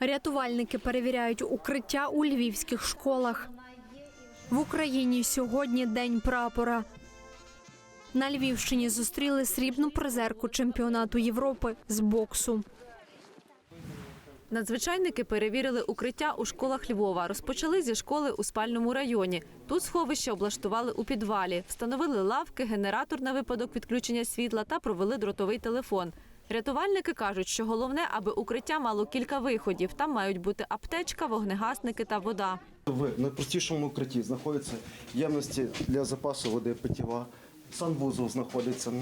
Рятувальники перевіряють укриття у львівських школах. В Україні сьогодні день прапора. На Львівщині зустріли срібну призерку чемпіонату Європи з боксу. Надзвичайники перевірили укриття у школах Львова. Розпочали зі школи у спальному районі. Тут сховище облаштували у підвалі, встановили лавки, генератор на випадок відключення світла та провели дротовий телефон. Рятувальники кажуть, що головне, аби укриття мало кілька виходів. Там мають бути аптечка, вогнегасники та вода. В найпростішому укритті знаходяться ємності для запасу води питєва, санвузол знаходиться.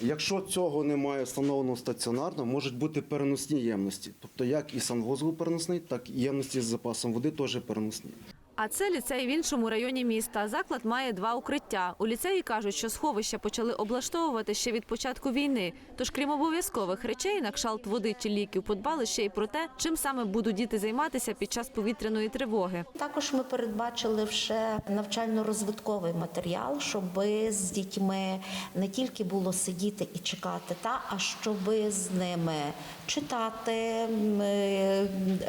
Якщо цього немає встановлено стаціонарно, можуть бути переносні ємності. Тобто як і санвузол переносний, так і ємності з запасом води теж переносні. А це ліцей в іншому районі міста. Заклад має два укриття. У ліцеї кажуть, що сховища почали облаштовувати ще від початку війни. Тож, крім обов'язкових речей, на кшалт води чи ліків, подбали ще й про те, чим саме будуть діти займатися під час повітряної тривоги. Також ми передбачили вже навчально-розвитковий матеріал, щоб з дітьми не тільки було сидіти і чекати, та а щоб з ними читати е,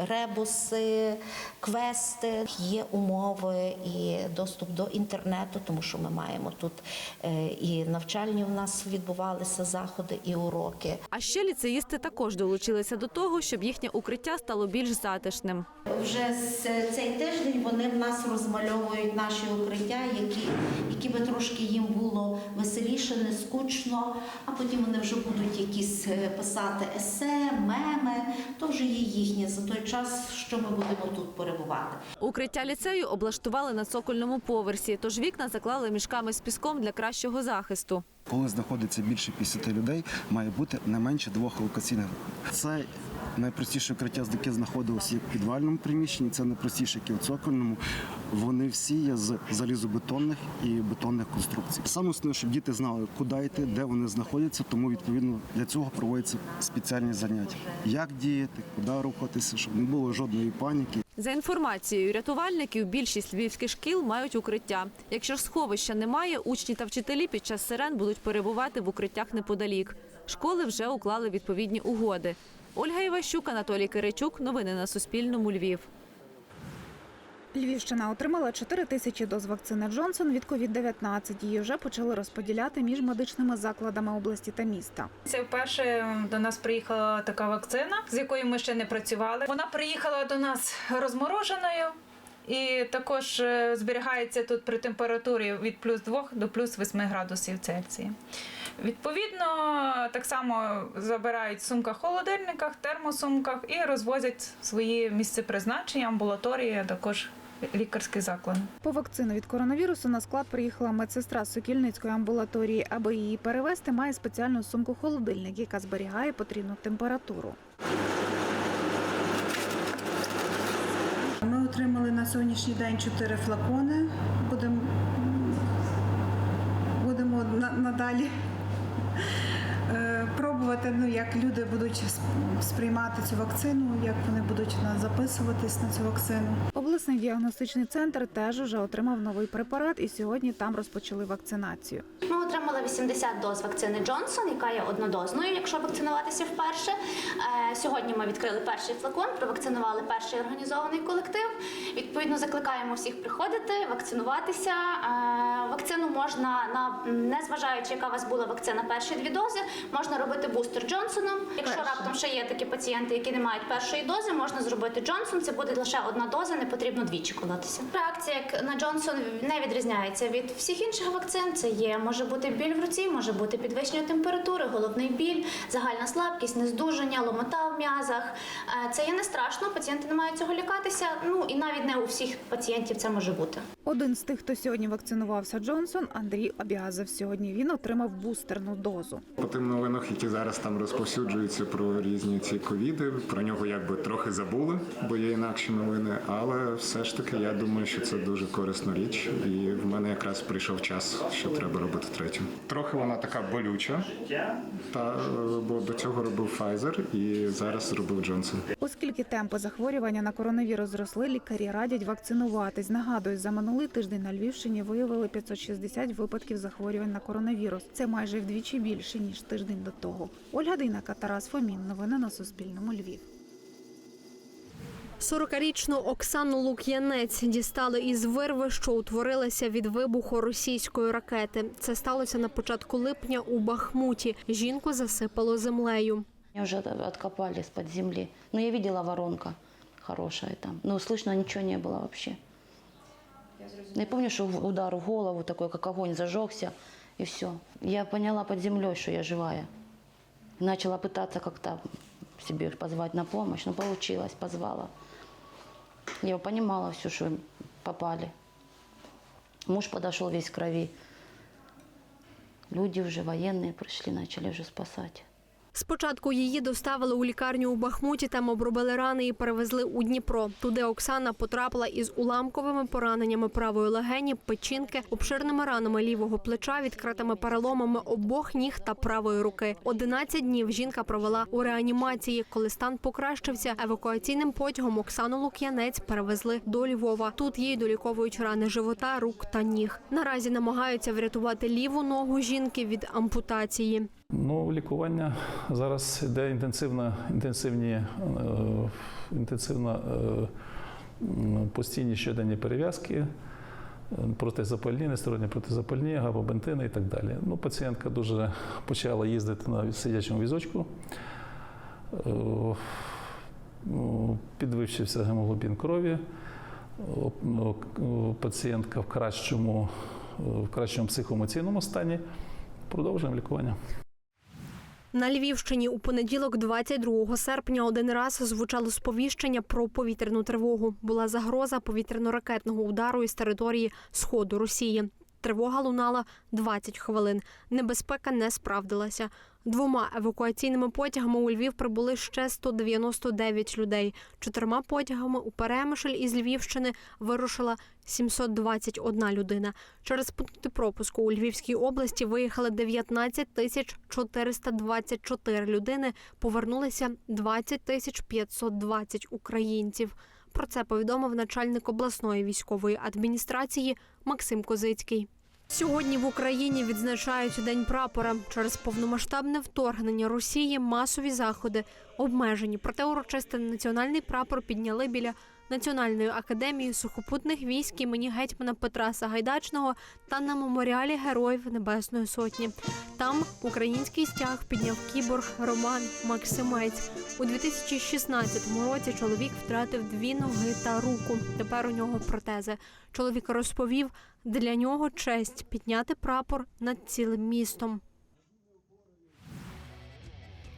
ребуси, квести. Є умови і доступ до інтернету, тому що ми маємо тут е, і навчальні у нас відбувалися заходи і уроки. А ще ліцеїсти також долучилися до того, щоб їхнє укриття стало більш затишним. Вже з цей тиждень вони в нас розмальовують наші укриття, які, які би трошки їм було веселіше, не скучно, а потім вони вже будуть якісь е, писати есе, меми, то вже є їхнє за той час, що ми будемо тут перебувати. Укриття ліцею облаштували на цокольному поверсі, тож вікна заклали мішками з піском для кращого захисту. Коли знаходиться більше 50 людей, має бути не менше двох евакуаційних. Це найпростіше укриття, яке знаходилося в підвальному приміщенні, це найпростіше, яке в цокольному. Вони всі є з залізобетонних і бетонних конструкцій. Саме основне, щоб діти знали, куди йти, де вони знаходяться, тому відповідно для цього проводяться спеціальні заняття. Як діяти, куди рухатися, щоб не було жодної паніки. За інформацією рятувальників, більшість львівських шкіл мають укриття. Якщо ж сховища немає, учні та вчителі під час сирен будуть перебувати в укриттях неподалік. Школи вже уклали відповідні угоди. Ольга Іващук, Анатолій Киричук. Новини на Суспільному. Львів. Львівщина отримала 4 тисячі доз вакцини Джонсон від COVID-19. Її вже почали розподіляти між медичними закладами області та міста. Це вперше до нас приїхала така вакцина, з якою ми ще не працювали. Вона приїхала до нас розмороженою. І також е, зберігається тут при температурі від плюс 2 до плюс 8 градусів Цельсія. Відповідно, так само забирають в сумках холодильниках, термосумках і розвозять свої місця призначення, амбулаторії, а також лікарські заклади. По вакцину від коронавірусу на склад приїхала медсестра з Сокільницької амбулаторії. Аби її перевезти, має спеціальну сумку холодильник, яка зберігає потрібну температуру. Ми отримали на сьогоднішній день чотири флакони. Будемо будемо на- надалі пробувати, ну, як люди будуть сприймати цю вакцину, як вони будуть записуватись на цю вакцину. Обласний діагностичний центр теж уже отримав новий препарат, і сьогодні там розпочали вакцинацію. Ми отримали 80 доз вакцини Джонсон, яка є однодозною, якщо вакцинуватися вперше. Е, Сьогодні ми відкрили перший флакон, провакцинували перший організований колектив. Відповідно, закликаємо всіх приходити, вакцинуватися. Е, Вакцину можна на незважаючи, яка у вас була вакцина перші дві дози, можна робити бустер Джонсоном. Якщо раптом ще є такі пацієнти, які не мають першої дози, можна зробити Джонсон. Це буде лише одна доза, не потрібно двічі колотися. Реакція як на Джонсон не відрізняється від всіх інших вакцин. Це є може бути біль в руці, може бути підвищення температури, головний біль, загальна слабкість, нездужання, ломота в м'язах. Е, Це є не страшно. Пацієнти не мають цього лякатися. Ну і навіть не у всіх пацієнтів це може бути. Один з тих, хто сьогодні вакцинувався Джонсон, Андрій Обязов. Сьогодні він отримав бустерну дозу. По тим новинах, які зараз там розповсюджуються про різні ці ковіди, про нього якби трохи забули, бо є інакші новини. Але все ж таки я думаю, що це дуже корисна річ, і в мене якраз прийшов час, що треба робити третю. Трохи вона така болюча, та е, бо до цього робив Pfizer і зараз зробив Джонсон. Оскільки темпи захворювання на коронавірус зросли, лікарі радять вакцинуватись. Нагадую, за минулий тиждень на Львівщині виявили 560 випадків захворювань на коронавірус. Це майже вдвічі більше ніж тиждень до того. Ольга Дейнака, Тарас Фомін. Новини на Суспільному. Львів. 40-річну Оксану Лук'янець дістали із вирви, що утворилася від вибуху російської ракети. Це сталося на початку липня у Бахмуті. Жінку засипало землею. Меня уже откопали из-под земли. Но я видела воронка хорошая там. Но слышно ничего не было вообще. Я помню, что в- удар в голову такой, как огонь зажегся, и все. Я поняла под землей, что я живая. Начала пытаться как-то себе позвать на помощь, но получилось, позвала. Я понимала все, что попали. Муж подошел весь в крови. Люди уже военные пришли, начали уже спасать. Спочатку її доставили у лікарню у Бахмуті, там обробили рани і перевезли у Дніпро. Туди Оксана потрапила із уламковими пораненнями правої легені, печінки, обширними ранами лівого плеча, відкритими переломами обох ніг та правої руки. 11 днів жінка провела у реанімації. Коли стан покращився, евакуаційним потягом Оксану Лук'янець перевезли до Львова. Тут їй доліковують рани живота, рук та ніг. Наразі намагаються врятувати ліву ногу жінки від ампутації. Ну, лікування зараз йде інтенсивна, інтенсивні, е, інтенсивно е, постійні щоденні перев'язки, е, протизапальні, нестероїдні протизапальні, габабентини і так далі. Ну, пацієнтка дуже почала їздити на сидячому візочку. Е, ну, Підвищився гемоглобін крові. О, о, Пацієнтка в кращому, в кращому психоемоційному стані. Продовжуємо лікування. На Львівщині у понеділок, 22 серпня, один раз звучало сповіщення про повітряну тривогу. Була загроза повітряно-ракетного удару із території сходу Росії. Тривога лунала 20 хвилин. Небезпека не справдилася. Двома евакуаційними потягами у Львів прибули ще 199 людей. Чотирма потягами у Перемишль із Львівщини вирушила 721 людина. Через пункти пропуску у Львівській області виїхали 19 тисяч 424 людини. Повернулися 20 тисяч 520 українців. Про це повідомив начальник обласної військової адміністрації Максим Козицький. Сьогодні в Україні відзначають День прапора. Через повномасштабне вторгнення Росії масові заходи обмежені. Проте урочистий національний прапор підняли біля Національної академії сухопутних військ імені гетьмана Петра Сагайдачного та на меморіалі Героїв Небесної Сотні. Там український стяг підняв кіборг Роман Максимець. У 2016 році чоловік втратив дві ноги та руку. Тепер у нього протези. Чоловік розповів, для нього честь підняти прапор над цілим містом.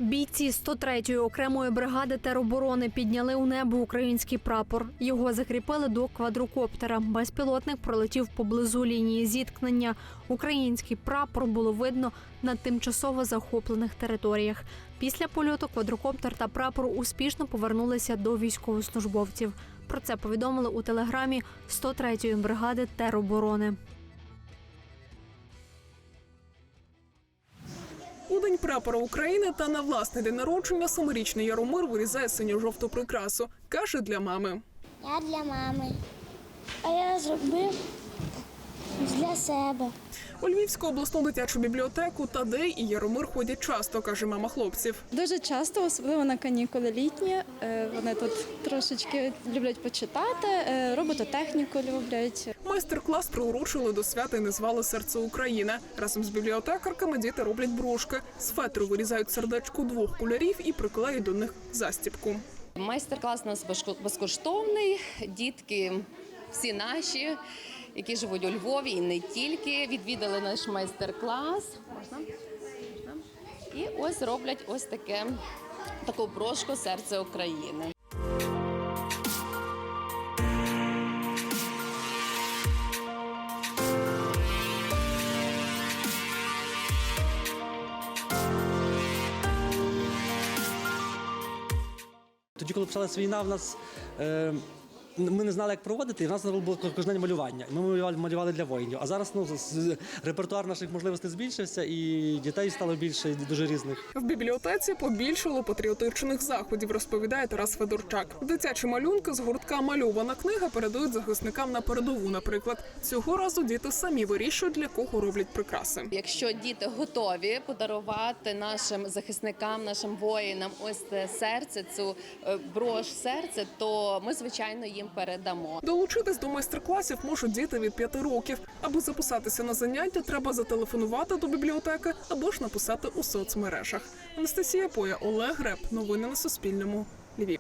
Бійці 103-ї окремої бригади тероборони підняли у небо український прапор. Його закріпили до квадрокоптера. Безпілотник пролетів поблизу лінії зіткнення. Український прапор було видно на тимчасово захоплених територіях. Після польоту квадрокоптер та прапор успішно повернулися до військовослужбовців. Про це повідомили у телеграмі 103-ї бригади тероборони. У день прапора України та на власний день народження семирічний Яромир вирізає синьо-жовту прикрасу. Каже для мами. Я для мами. А я зробив для себе. У Львівську обласну дитячу бібліотеку Тадей і Яромир ходять часто, каже мама хлопців. Дуже часто, особливо на канікули літні, е, вони тут трошечки люблять почитати, е, робототехніку люблять. Майстер-клас приурочили до свята і назвали серце України. Разом з бібліотекарками діти роблять брошки. З фетру вирізають сердечко двох кольорів і приклеють до них застібку. Майстер-клас у нас безко- безкоштовний. Дітки всі наші, які живуть у Львові і не тільки, відвідали наш майстер-клас. Можна? Можна? І ось роблять ось таке таку брошку серце України. Тоді, коли почалась війна, в нас е, ми не знали, як проводити, і в нас було кожне малювання. Ми малювали, малювали для воїнів. А зараз ну, репертуар наших можливостей збільшився, і дітей стало більше дуже різних. В бібліотеці побільшало патріотичних заходів, розповідає Тарас Федорчак. Дитячі малюнки з гуртка Мальована книга передають захисникам на передову. Наприклад, цього разу діти самі вирішують, для кого роблять прикраси. Якщо діти готові подарувати нашим захисникам, нашим воїнам ось це серце, цю е, брош серце, то ми звичайно їм передамо. Долучитись до майстер-класів можуть діти від 5 років. Аби записатися на заняття, треба зателефонувати до бібліотеки або ж написати у соцмережах. Анастасія Поя, Олег Греб. Новини на Суспільному. Львів.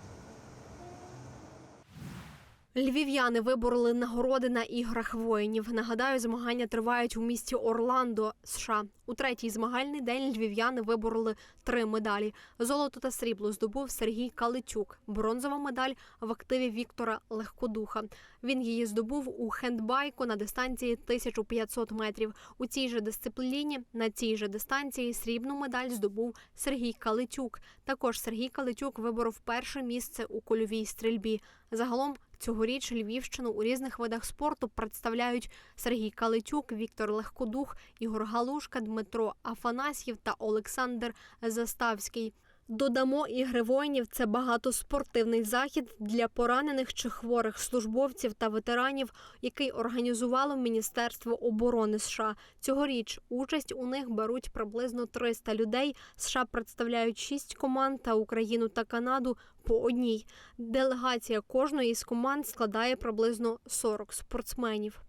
Львів'яни вибороли нагороди на іграх воїнів. Нагадаю, змагання тривають у місті Орландо, США. У третій змагальний день львів'яни вибороли три медалі. Золото та срібло здобув Сергій Калитюк. Бронзова медаль в активі Віктора Легкодуха. Він її здобув у хендбайку на дистанції 1500 метрів. У цій же дисципліні на цій же дистанції срібну медаль здобув Сергій Калитюк. Також Сергій Калитюк виборов перше місце у кольовій стрільбі. Загалом цьогоріч Львівщину у різних видах спорту представляють Сергій Калитюк, Віктор Легкодух, Ігор Галушка, Дмитро Афанасьєв та Олександр Заставський. Додамо, ігри воїнів це багатоспортивний захід для поранених чи хворих службовців та ветеранів, який організувало Міністерство оборони США. Цьогоріч участь у них беруть приблизно 300 людей. США представляють 6 команд та Україну та Канаду по одній. Делегація кожної з команд складає приблизно 40 спортсменів.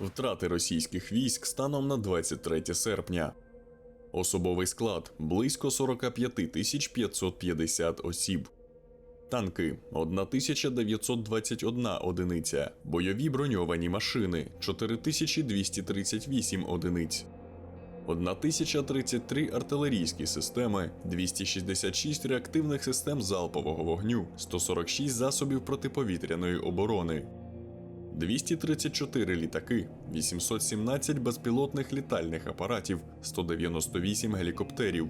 Втрати російських військ станом на 23 серпня. Особовий склад близько 45 тисяч 550 осіб. Танки 1921 одиниця. Бойові броньовані машини 4238 одиниць. 1033 артилерійські системи, 266 реактивних систем залпового вогню, 146 засобів протиповітряної оборони, 234 літаки, 817 безпілотних літальних апаратів, 198 гелікоптерів,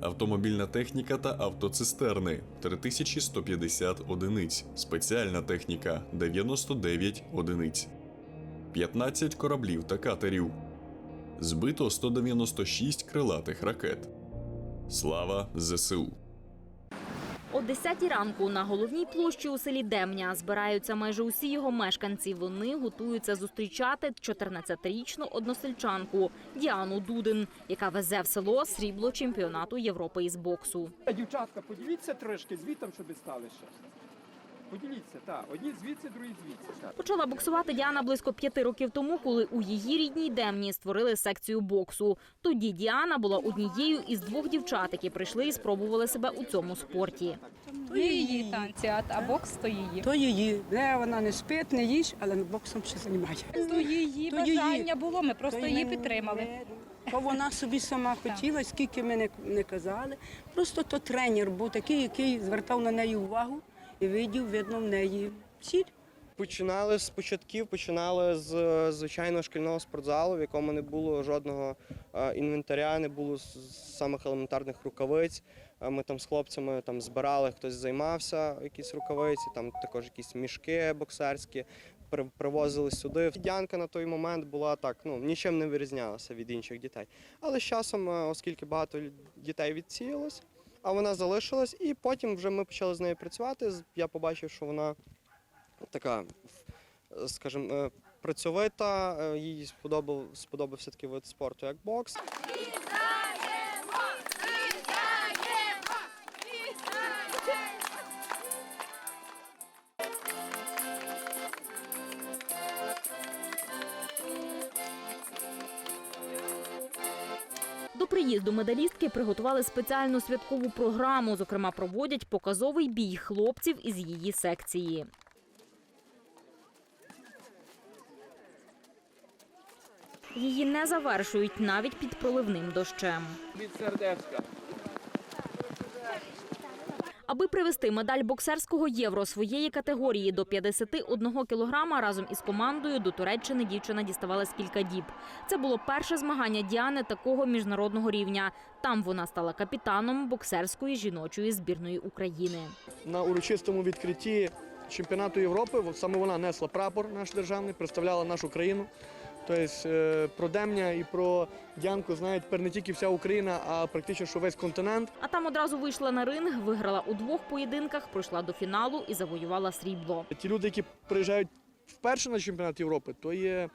автомобільна техніка та автоцистерни 3150 одиниць, спеціальна техніка 99 одиниць, 15 кораблів та катерів. Збито 196 крилатих ракет. Слава ЗСУ! О 10 ранку на головній площі у селі Демня збираються майже усі його мешканці. Вони готуються зустрічати 14-річну односельчанку Діану Дудин, яка везе в село срібло чемпіонату Європи із боксу. Дівчатка, подивіться трошки звітом, щоб стали ще. Поділіться, так. Одні звідси, другі звідси. Так. Почала боксувати Діана близько п'яти років тому, коли у її рідній Демні створили секцію боксу. Тоді Діана була однією із двох дівчат, які прийшли і спробували себе у цьому спорті. То її танці, а, бокс то її. То її. Де вона не спить, не їсть, але боксом ще займає. То її То бажання її. було, ми просто То її підтримали. То вона собі сама хотіла, скільки ми не, не казали. Просто то тренер був такий, який звертав на неї увагу видів, видно, в неї ціль. Починали з початків, починали з звичайного шкільного спортзалу, в якому не було жодного е, інвентаря, не було самих елементарних рукавиць. Е, Ми там з хлопцями там збирали, хтось займався, якісь рукавиці, там також якісь мішки боксерські. Привозили сюди. Дянка на той момент була так, ну нічим не вирізнялася від інших дітей. Але з часом, е, оскільки багато дітей відсіялось, а вона залишилась, і потім вже ми почали з нею працювати. Я побачив, що вона така, скажімо, е, працьовита, е, їй сподобав, сподобався такий вид спорту, як бокс. До приїзду медалістки приготували спеціальну святкову програму. Зокрема, проводять показовий бій хлопців із її секції. Її не завершують навіть під проливним дощем. Від сердечка. Аби привести медаль боксерського євро своєї категорії до 51 кілограма разом із командою до Туреччини дівчина діставалась кілька діб. Це було перше змагання Діани такого міжнародного рівня. Там вона стала капітаном боксерської жіночої збірної України. на урочистому відкритті чемпіонату Європи. Саме вона несла прапор наш державний, представляла нашу країну. Тобто е, про Демня і про Дянку знає тепер не тільки вся Україна, а практично що весь континент. А там одразу вийшла на ринг, виграла у двох поєдинках, пройшла до фіналу і завоювала срібло. Ті люди, які приїжджають вперше на чемпіонат Європи, то є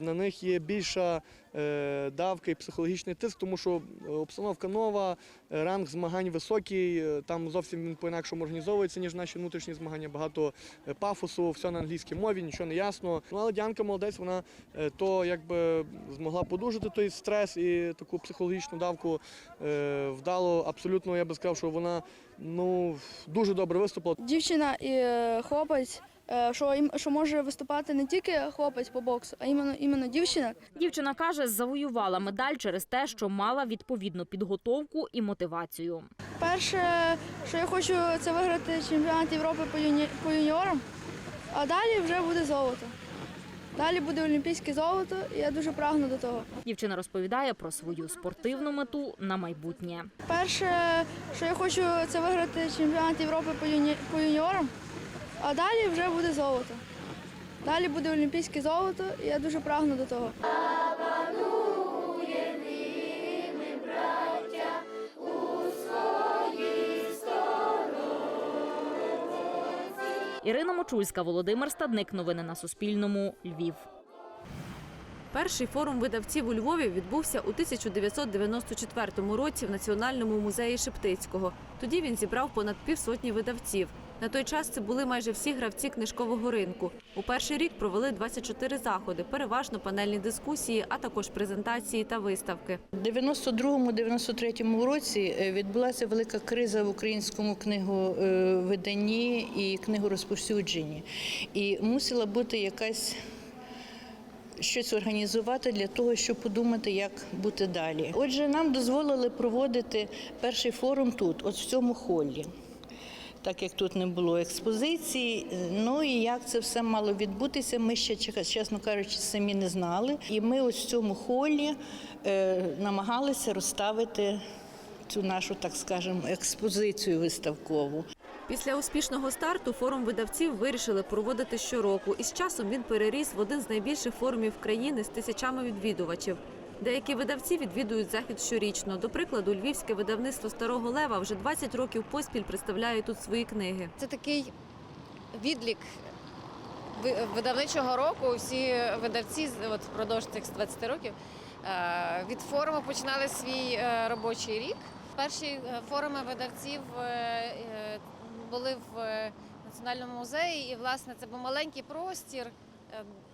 на них є більша е, давка і психологічний тиск, тому що е, обстановка нова, е, ранг змагань високий, е, там зовсім він по-інакшому організовується, ніж наші внутрішні змагання. Багато е, пафосу, все на англійській мові, нічого не ясно. Ну але Діанка молодець, вона е, то якби змогла подужати той стрес і таку психологічну давку е, вдало. Абсолютно я би сказав, що вона ну дуже добре виступила. Дівчина і е, хлопець, е, що, що може виступати не тільки хлопець по боксу, а іменно, іменно дівчина. Дівчина каже, завоювала медаль через те, що мала відповідну підготовку і мотивацію. Перше, що я хочу, це виграти чемпіонат Європи по, юні, по юніорам, а далі вже буде золото. Далі буде олімпійське золото, і я дуже прагну до того. Дівчина розповідає про свою спортивну мету на майбутнє. Перше, що я хочу, це виграти чемпіонат Європи по, юні, по юніорам, а далі вже буде золото. Далі буде олімпійське золото, і я дуже прагну до того. Ірина Мочульська, Володимир Стадник. Новини на Суспільному. Львів. Перший форум видавців у Львові відбувся у 1994 році в Національному музеї Шептицького. Тоді він зібрав понад півсотні видавців. На той час це були майже всі гравці книжкового ринку. У перший рік провели 24 заходи, переважно панельні дискусії, а також презентації та виставки. У 92-93 році е, відбулася велика криза в українському книговиданні і книгорозповсюдженні. І мусила бути якась щось організувати для того, щоб подумати, як бути далі. Отже, нам дозволили проводити перший форум тут, от в цьому холі. Так як тут не було експозиції, ну і як це все мало відбутися, ми ще чесно кажучи, самі не знали. І ми ось в цьому холі е, намагалися розставити цю нашу, так скажемо, експозицію виставкову. Після успішного старту форум видавців вирішили проводити щороку, і з часом він переріс в один з найбільших форумів країни з тисячами відвідувачів. Деякі видавці відвідують захід щорічно. До прикладу, львівське видавництво Старого Лева вже 20 років поспіль представляє тут свої книги. Це такий відлік видавничого року. Всі видавці от впродовж цих 20 років е, від форуму починали свій е, робочий рік. Перші е, форуми видавців були в Національному музеї, і власне це був маленький простір.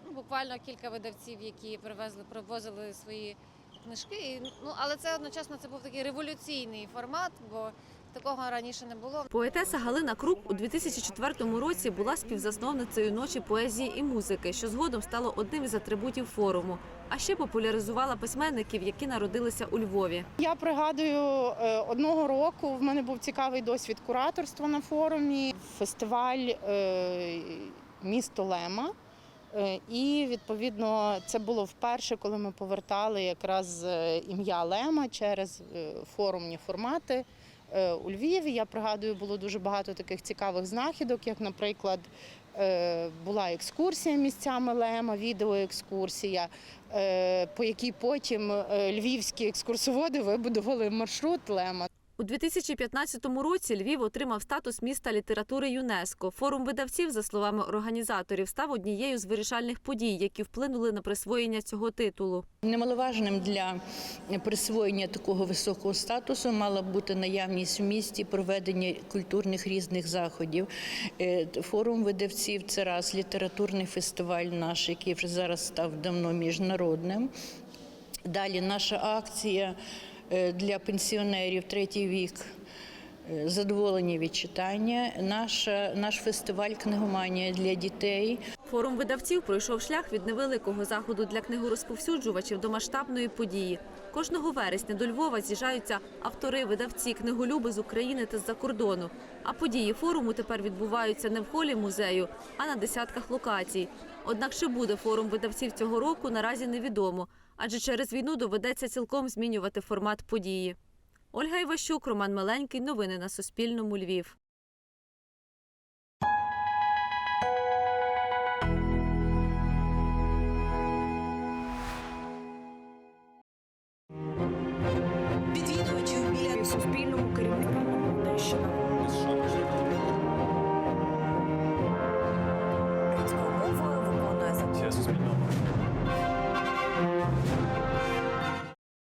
Ну, Буквально кілька видавців, які привезли, привозили свої книжки. І, ну, але це одночасно це був такий революційний формат, бо такого раніше не було. Поетеса Галина Крук у 2004 році була співзасновницею ночі поезії і музики, що згодом стало одним із атрибутів форуму. А ще популяризувала письменників, які народилися у Львові. Я пригадую е, одного року. В мене був цікавий досвід кураторства на форумі. Фестиваль е, місто Лема. Е, І відповідно це було вперше, коли ми повертали якраз е, ім'я Лема через е, форумні формати. У Львові я пригадую, було дуже багато таких цікавих знахідок, як, наприклад, була екскурсія місцями Лема, відеоекскурсія, по якій потім львівські екскурсоводи вибудували маршрут Лема. У 2015 році Львів отримав статус міста літератури ЮНЕСКО. Форум видавців, за словами організаторів, став однією з вирішальних подій, які вплинули на присвоєння цього титулу. Немаловажним для присвоєння такого високого статусу мала бути наявність в місті проведення культурних різних заходів. Е, Форум видавців це раз літературний фестиваль наш, який вже зараз став давно міжнародним. Далі наша акція для пенсіонерів третій вік. е, Задоволення від читання, наша, наш фестиваль книгоманія для дітей. Форум видавців пройшов шлях від невеликого заходу для книгорозповсюджувачів до масштабної події. Кожного вересня до Львова з'їжджаються автори, видавці, книголюби з України та з-за кордону. А події форуму тепер відбуваються не в холі музею, а на десятках локацій. Однак чи буде форум видавців цього року, наразі невідомо, адже через війну доведеться цілком змінювати формат події. Ольга Іващук, Роман Меленький. Новини на Суспільному. Львів.